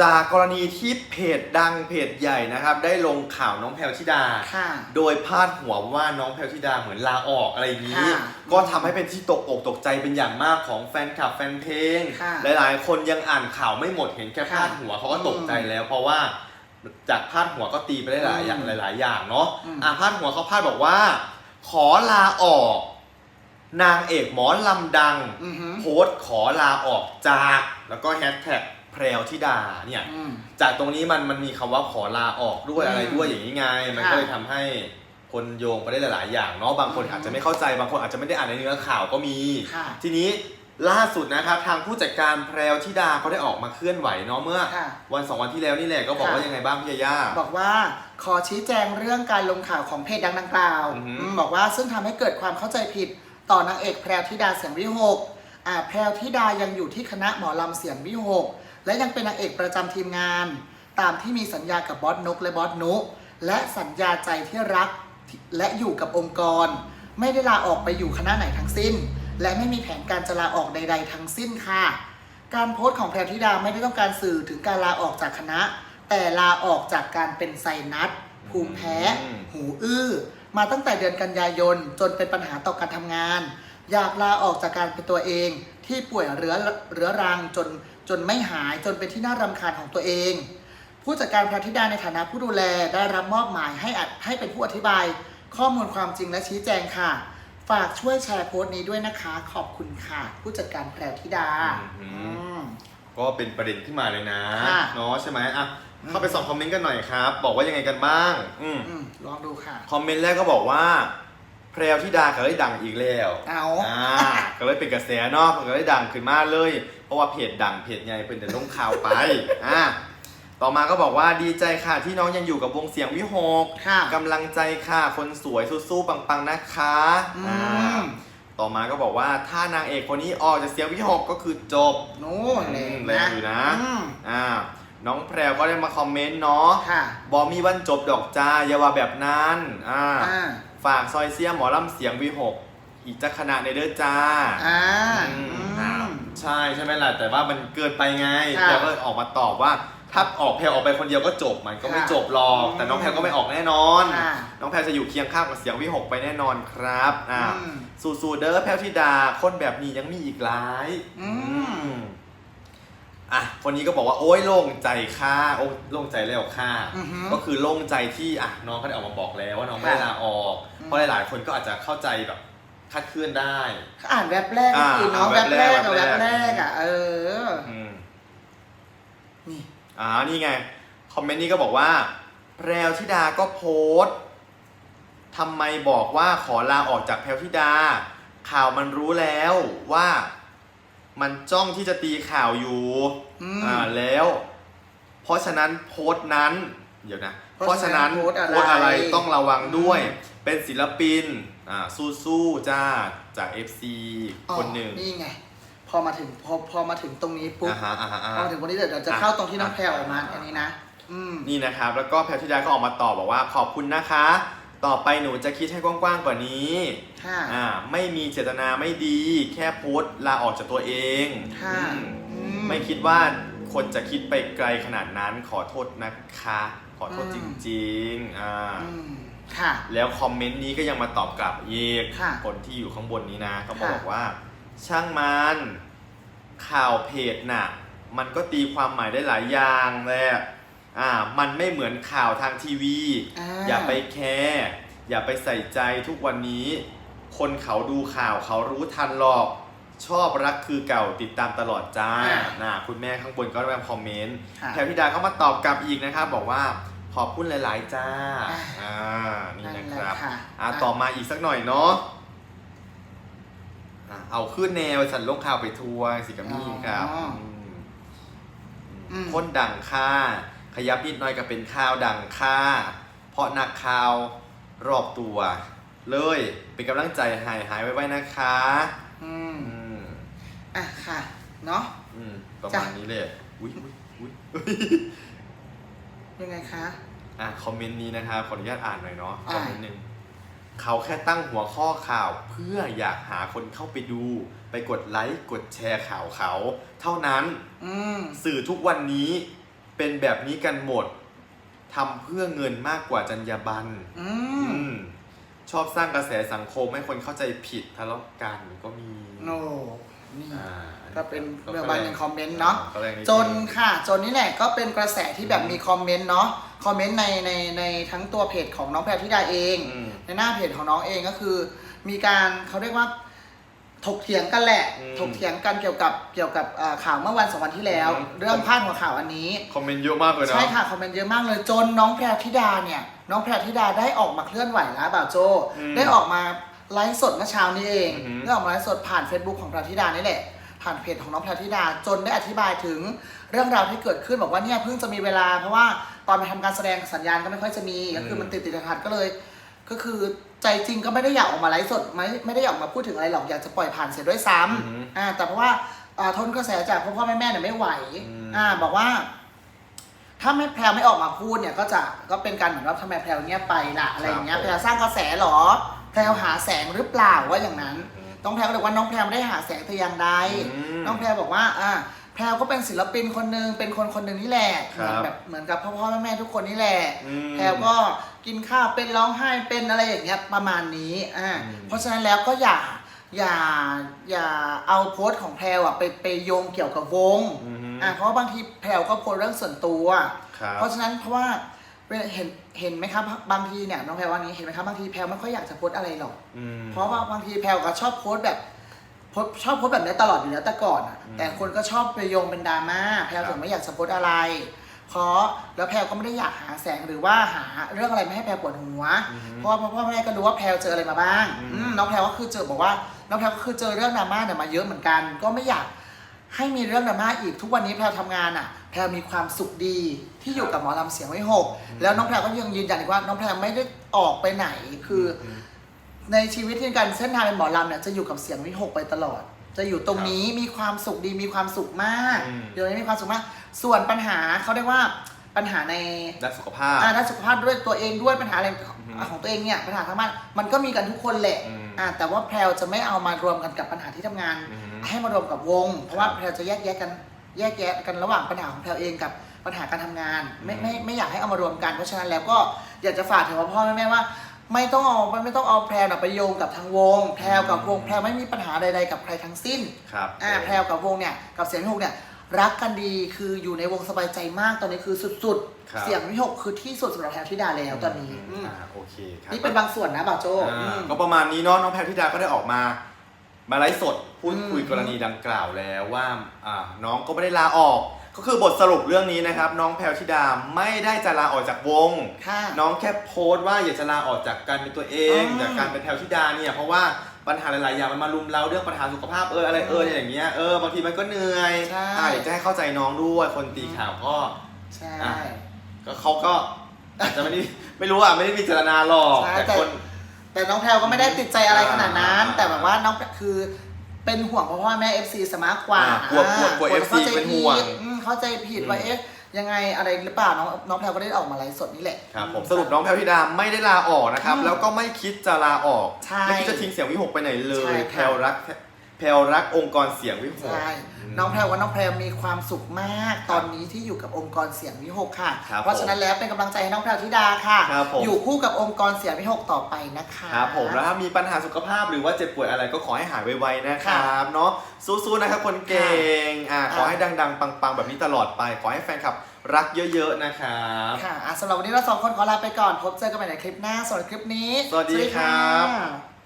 จากกรณีที่เพจดังเพจใหญ่นะครับ ได้ลงข่าวน้องแพลวธิดา ค่ะ โดยพาดหัวว่าน้องแพลวธิดาเหมือนลาออกอะไรอย่างนี้ ค่ะก็ทำให้เป็นที่ตกอกตกใจเป็นอย่างมากของแฟนคลับแฟนเพลง ค่ะหลายๆ คนยังอ่านข่าวไม่หมดเห็นแค่ค่ะพาดหัวเขาก็ตกใจแล้ว เพราะว่าจากพาดหัวก็ตีไปได้หลายอย่างอืมหลาย ๆ อย่างเนาะอืม อะพาดหัวเขาพาดบอกว่า ขอลาออก นางเอกหมอลำดัง อือหือโพสต์ขอลาออกจาก แล้วก็แฮชแท็กแพรวธิดาเนี่ย อืม จากตรงนี้มันมันมีคำว่าขอลาออกด้วยอืมอะไรด้วยอย่างนี้ไง มันค่ะก็เลยทำให้คนโยงไปได้หลาย ๆ อย่างเนาะบางคนอืมอาจจะไม่เข้าใจบางคนอาจจะไม่ได้อ่านในเนื้อข่าวก็มี ค่ะทีนี้ล่าสุดนะครับทางผู้จัดการแพรวธิดาเขาได้ออกมาเคลื่อนไหวเนาะเมื่อ ค่ะวันสองวันที่แล้วนี่แหละก็บอกค่ะ ว่ายังไงบ้างพี่ยาย่า บอกว่าขอชี้แจงเรื่องการลงข่าวของเพจดังดังกล่าวอือหืออืมบอกว่าซึ่งทำให้เกิดความเข้าใจผิดต่อนางเอกแพรวธิดาเสียงวิหกอ่าแพรวธิดายังอยู่ที่คณะหมอลำเสียงวิหก และยังเป็นนางเอกประจำทีมงาน ตามที่มีสัญญากับบอสนุกและบอสนุกและสัญญาใจที่รักและอยู่กับองค์กร ไม่ได้ลาออกไปอยู่คณะไหนทั้งสิ้น และไม่มีแผนการจะลาออกใด ๆ ทั้งสิ้นค่ะ การโพสต์ของแพรธิดาไม่ได้ต้องการสื่อถึงการลาออกจากคณะ แต่ลาออกจากการเป็นไซนัสภูมิแพ้อืมหูอื้อ มาตั้งแต่เดือนกันยายน จนเป็นปัญหาต่อการทำงาน อยากลาออกจากการเป็นตัวเองที่ป่วยเรื้อเรื้อรังจน จนไม่หายจนเป็นที่น่ารำคาญของตัวเอง ผู้จัดการพระธิดาในฐานะผู้ดูแลได้รับมอบหมายให้อัดให้เป็นผู้อธิบาย ข้อมูลความจริงและชี้แจงค่ะ ฝากช่วยแชร์โพสต์นี้ด้วยนะคะ ขอบคุณค่ะ ผู้จัดการแพรธิดาอืมอื ม ก็เป็นประเด็นขึ้นมาเลยนะค่ะเนาะใช่ไหมอะเข้าไปส่องคอมเมนต์กันหน่อยครับ บอกว่ายังไงกันบ้าง อืมอืมลองดูค่ะ คอมเมนต์แรกก็บอกว่าแพรวธิดาก็ได้ดังอีกแล้วเอาอ่าก็เลยเป็นกระแสเนาะก็เลยดังขึ้นมาเลย เพราะว่าเพจดังเพจใหญ่เป็นแต่ลงข่าวไปอ่าต่อมาก็บอกว่าดีใจค่ะที่น้องยังอยู่กับวงเสียงวิหกค่ะกำลังใจค่ะคนสวยสู้ๆปังๆนะคะอือ่ามต่อมาก็บอกว่าถ้านางเอกคนนี้ออกจากเสียงวิหกก็คือจบนู่นเลยอืมแรงอยู่นะอืมอ่าน้องแพรวก็ได้มาคอมเมนต์เนาะค่ะบอมีวันจบดอกจ้าอย่าว่าแบบนั้นอ่าอ่า ฝากซอยเสียหมอลำเสียงวีหกอีกจะขณะในเด้อจ้าอ่าอืมอือ่ามใช่ใช่ไหมล่ะ แต่ว่ามันเกินไปไงค่ะแพรก็ออกมาตอบว่า ถ้าออกแพรออกไปคนเดียวก็จบมันก็ไม่ค่ะจบหรอกอืมแต่น้องแพรก็ไม่ออกแน่นอน ค่ะ น้องแพรจะอยู่เคียงข้างกับเสียงวิหกไปแน่นอนครับอ่า อืม สู่ๆเด้อแพรธิดา คนแบบนี้ยังมีอีกหลาย อืม อืม อะคนนี้ก็บอกว่าโอ้ยโล่งใจค่ะโอ้โล่งใจแล้วค่ะอือหือก็คือโล่งใจที่อะน้องเขาได้ออกมาบอกแล้วว่าน้องไม่ได้ลาออก อืม เพราะหลายๆคนก็อาจจะเข้าใจแบบคลาดเคลื่อนได้ อ่านแว็บแรกอ่าคือเนาะอ่าแว็บแรกกับแว็แว็บบแรแรก กอะเออ อืมนี่อ่านี่ไง คอมเมนต์นี้ก็บอกว่าแพรวธิดาก็โพสต์ทำไมบอกว่าขอลาออกจากแพรวธิดา ข่าวมันรู้แล้วว่า มันจ้องที่จะตีข่าวอยู่อืมอ่าแล้ว เพราะฉะนั้นโพสต์นั้น เดี๋ยวนะ เพเพราะราะฉะฉะนั้นั้นนโพสต์อะไรโพสต์อะไรต้องระวังด้วยอืมเป็นศิลปินอ่าสู้ๆจ้าจาก FC อ๋อคนหนึ่งนี่ไงพอมาถึงพอพอมาถึงตรงนี้ปุ๊บอ่าฮะอ่าฮะอ่าพอฮะมาถึงวันนี้เดี๋ยวเราจะอะเข้าตรงที่น้องอะแพรออกมาอันนี้นะอืมนี่นะครับ แล้วก็แพรธิดาก็ออกมาตอบบอกว่าขอบคุณนะคะ ต่อไปหนูจะคิดให้กว้างๆกว่านี้ค่ะ อ่าไม่มีเจตนาไม่ดี แค่โพสต์ลาออกจากตัวเองค่ะอืมอืม ไม่คิดว่าคนจะคิดไปไกลขนาดนั้นขอโทษนะคะ ขอโทษอืจมริงๆอ่า อืมค่ะ แล้วคอมเมนต์นี้ก็ยังมาตอบกลับอีกค่ะคนที่อยู่ข้างบนนี้นะเขาค่ะบอกว่า ช่างมันข่าวเพจน่ะ มันก็ตีความหมายได้หลายอย่างแหละ อ่ามันไม่เหมือนข่าวทางทีวี อ่า อย่าไปแคร์อย่าไปใส่ใจทุกวันนี้ คนเขาดูข่าวเขารู้ทันหรอก ชอบรักคือเก่าติดตามตลอดจ้าอ่าน่ะคุณแม่ข้างบนก็ได้มาคอมเมนต์ค่ะแพรพิดาก็มาตอบกลับอีกนะครับ บอกว่าขอบคุณหลาย ๆ จ้าอ่า อ่านี่นั่นนะแหคละรับ ค่ะอ่าต่อมาอีกสักหน่อยเนาะอะเอาขึ้นแนวสันลงข่าวไปทัวร์สิกัมี่ครับอ๋อมอืม คนดังค่า ขยับนิดหน่อยก็เป็นข่าวดังค่า เพราะนักข่าวรอบตัว เลยเป็นกำลังใจหายหายไว้ๆนะคะ อืมอืมอะค่ะ เนาะ อืมประจ้ะมาณนี้เลยอุ้ยอุ้ยอุ้ยยังไงคะ อะคอมเมนต์นี้นะครับขออนุญาตอ่านหน่อยเนาะคอ่า อมเมนต์หนึ่งเขาแค่ตั้งหัวข้อข่าว เพื่ออยากหาคนเข้าไปดู ไปกดไลค์กดแชร์ข่าวเขา เท่านั้น อืม สื่อทุกวันนี้ เป็นแบบนี้กันหมดทำเพื่อเงินมากกว่าจรรยาบรรณอืมอืมชอบสร้างกระแสสังคมให้คนเข้าใจผิดทะเลาะกันก็มีโน่นี่ อ่าก็เป็นเรื่องบางหนึ่งคอมเมนต์เนาะก็แรงดจนค่ะจนนี่แหละก็เป็นกระแสที่แบบมีคอมเมนต์เนาะคอมเมนต์ในในในทั้งตัวเพจของน้องแพรธิดาเอง อืมในหน้าเพจของน้องเองก็คือ มีการเขาเรียกว่า ถกเถียงกันแหละ อืมถกเถียงกันเกี่ยวกับเกี่ยวกับเอ่อข่าวเมื่อวันสองวันที่แล้ว อืม เรื่องพาดหัวข่าวอันนี้ คอมเมนต์เยอะมากเลยนะ ใช่ค่ะคอมเมนต์เยอะมากเลยจนน้องแพรธิดาเนี่ยน้องแพรธิดาได้ออกมาเคลื่อนไหวแล้วบ่าวโจ อืมได้ออกมาไลฟ์สดเมื่อเช้านี้เองอือหือได้ออกมาไลฟ์สดผ่าน Facebook ของแพรธิดานี่แหละ ผ่านเพจของน้องแพรธิดาจนได้อธิบายถึงเรื่องราวที่เกิดขึ้นบอกว่าเนี่ยเพิ่งจะมีเวลาเพราะว่าตอนไปทำการแสดงสัญญาณก็ไม่ค่อยจะมีก็คือมันติดติดขัดๆก็เลย ก็คือ ใจจริงก็ไม่ได้อยากออกมาไลฟ์สดไม่ไม่ได้อยากออกมาพูดถึงอะไรหรอกอยากจะปล่อยผ่านเสียด้วยซ้อือหือำอ่าแต่เพราะว่าอ่าทนกระแสจากพ่อพ่อแม่แม่เนี่ยไม่ไหวอืม อ่าบอกว่า ถ้าไม่แพรวไม่ออกมาพูดเนี่ย ก็จะก็เป็นการเหมือนว่าทำไมแพรวเงียบไปล่ะอะไรอย่างเงี้ยครับแพรวสร้างกระแสเหรอแพรวหาแสงหรือเปล่าว่าอย่างนั้นอืมน้องแพรวก็เลยว่าน้องแพรวไม่ได้หาแสงแต่อย่างใด อืม น้องแพรวบอกว่าอ่า แพรวก็เป็นศิลปินคนหนึ่งเป็นคนคนหนึ่งนี่แหละครัเหมือบนแบบเหมือนกับพ่อพ่อแม่แม่ทุกคนนี่แหละอืม แพรวก็กินข้าวเป็นร้องไห้เป็นอะไรอย่างเงี้ยประมาณนี้อ่าอืมเพราะฉะนั้นแล้วก็อย่าอย่าอย่าเอาโพสต์ของแพรวอะไปไปโยงเกี่ยวกับวงอือหืออ่าเพราะว่าบางทีแพรวก็โพสต์เรื่องส่วนตัว ครับ เพราะฉะนั้นเพราะว่าเวลาเห็นเห็นไหมครับบางทีเนี่ยน้องแพรว่านี้เห็นไหมครับบางทีแพรไม่ค่อยอยากจะโพสต์อะไรหรอก อืม เพราะว่าบางทีแพรก็ชอบโพสต์แบบโพสต์ชอบโพสต์แบบนี้ตลอดอยู่แล้วแต่ก่อนอะอืมแต่คนก็ชอบไปโยงเป็นดราม่าแพรครับถึงไม่อยากจะโพสต์อะไร เพราะแล้วแพรก็ไม่ได้อยากหาแสงหรือว่าหาเรื่องอะไรไม่ให้แพรปวดหัวอือหือเพราะว่าพ่อแม่ก็รู้ว่าแพรเจออะไรมาบ้างอืมอืมน้องแพรก็คือเจอบอกว่าน้องแพรก็คือเจอเรื่องดราม่าเนี่ยมาเยอะเหมือนกัน ก็ไม่อยากให้มีเรื่องดราม่าอีกทุกวันนี้แพรทำงานอะ แพรมีความสุขดีที่อยู่กับหมอลำเสียงไว้หกแล้วน้องแพรก็ยังยืนยันอีกว่าน้องแพรไม่ได้ออกไปไหนคืออม ในชีวิตที่การเส้นทางเป็นหมอลำเนี่ยจะอยู่กับเสียงวิหกไปตลอด จะอยู่ตรงนี้มีความสุขดีมีความสุขมากอืม เดี๋ยวนี้มีความสุขมาก ส่วนปัญหาเขาเรียกว่าปัญหาในด้านสุขภาพ อ่าด้านสุขภาพด้วยตัวเองด้วยปัญหาอะไรอืมของตัวเองเนี่ยปัญหาทางบ้านมันก็มีกันทุกคนแหละอืมอ่าแต่ว่าแพรวจะไม่เอามารวมกันกับปัญหาที่ทำงาน อืมให้มารวมกับวง เพราะว่าครับแพรวจะแยกแยะกันแยกแยะกันระหว่างปัญหาของแพรวเองกับปัญหาการทำงาน ไม่อืม ไม่ไม่อยากให้เอามารวมกันเพราะฉะนั้นแล้วก็อยากจะฝากถึงพ่อแม่ว่า ไม่ต้องเอาไม่ต้องเอาแพรวน่ะไปโยงกับทางวง แพรวกับวงแพรวไม่มีปัญหาใดๆกับใครทั้งสิ้นครับอ่าแพรวกับวงเนี่ยกับเสียงวิหกเนี่ยรักกันดีคืออยู่ในวงสบายใจมากตอนนี้คือสุดครับๆเสียงวิหกคือที่สุดสำหรับแพรวธิดาแล้วตอนนี้มอืมอ่าโอเคครับนี่เป็นบางส่วนนะบ่าวโจอ่าอืมก็ประมาณนี้เนาะน้องแพรธิดาก็ได้ออกมามาไลฟ์สดพูดคุยอืมกรณีดังกล่าวแล้วว่าอ่าน้องก็ไม่ได้ลาออก ก็คือบทสรุปเรื่องนี้นะครับ น้องแพรธิดาไม่ได้จะลาออกจากวง ค่ะ น้องแค่โพสต์ว่าอยากจะลาออกจากการเป็นตัวเองอ๋อจากการเป็นแพรธิดาเนี่ยเพราะว่าปัญหาหลาย ๆ อย่างมันมารุมเราเรื่องปัญหาสุขภาพเอออะไรเอออย่างเงี้ยเออบางทีมันก็เหนื่อยใช่ อ่าอยากจะให้เข้าใจน้องด้วยคนตีข่าวก็ ใช่ อะ ก็เขาก็อาจจะไม่ได้ไม่รู้อะไม่ได้พิจารณาหรอกใช่แต่แต่ คน แต่น้องแพรวก็ไม่ได้ติดใจอะไรขนาดนั้น อ่าแต่แบบว่าน้องคือเป็นห่วงเพราะว่าแม่ FC สมากกว่าอ่ากลัวกลัวกลัวอ่า FC เข้าใจเป็นห่วง ผิดอืม เข้าใจผิดอืมว่าเอ๊ะยังไงอะไรหรือเปล่าน้องน้องแพรวก็ได้ออกมาไลฟ์สดนี่แหละ ครับผมสรุปน้องแพรธิดาไม่ได้ลาออกนะครับอืมแล้วก็ไม่คิดจะลาออก ใช่ ไม่คิดจะทิ้งเสียงวิหกไปไหนเลใช่ยค่ะแพรรัก แพรรักองค์กรเสียงวิหก ใช่น้องแพรวว่าน้องแพรวมีความสุขมากตอนนี้ที่อยู่กับองค์กรเสียงวิหกค่ะ ครับเพราะฉะนั้นแล้วเป็นกำลังใจให้น้องแพรวธิดาค่ะ ครับผม อยู่คู่กับองค์กรเสียงวิหกต่อไปนะคะครับผมแล้วถ้ามีปัญหาสุขภาพหรือว่าเจ็บป่วยอะไรก็ขอให้หายไวๆนะครับเนาะสู้ๆนะครับคนเก่งอ่าขอให้ดังๆ ปังๆ แบบนี้ตลอดไป ขอให้แฟนคลับรักเยอะๆนะครับ ค่ะอะสำหรับวันนี้เราสองคนขอลาไปก่อนพบเจอกันใหม่ในคลิปหน้าสำหรับคลิปนี้ สวัสดีครับค่ะ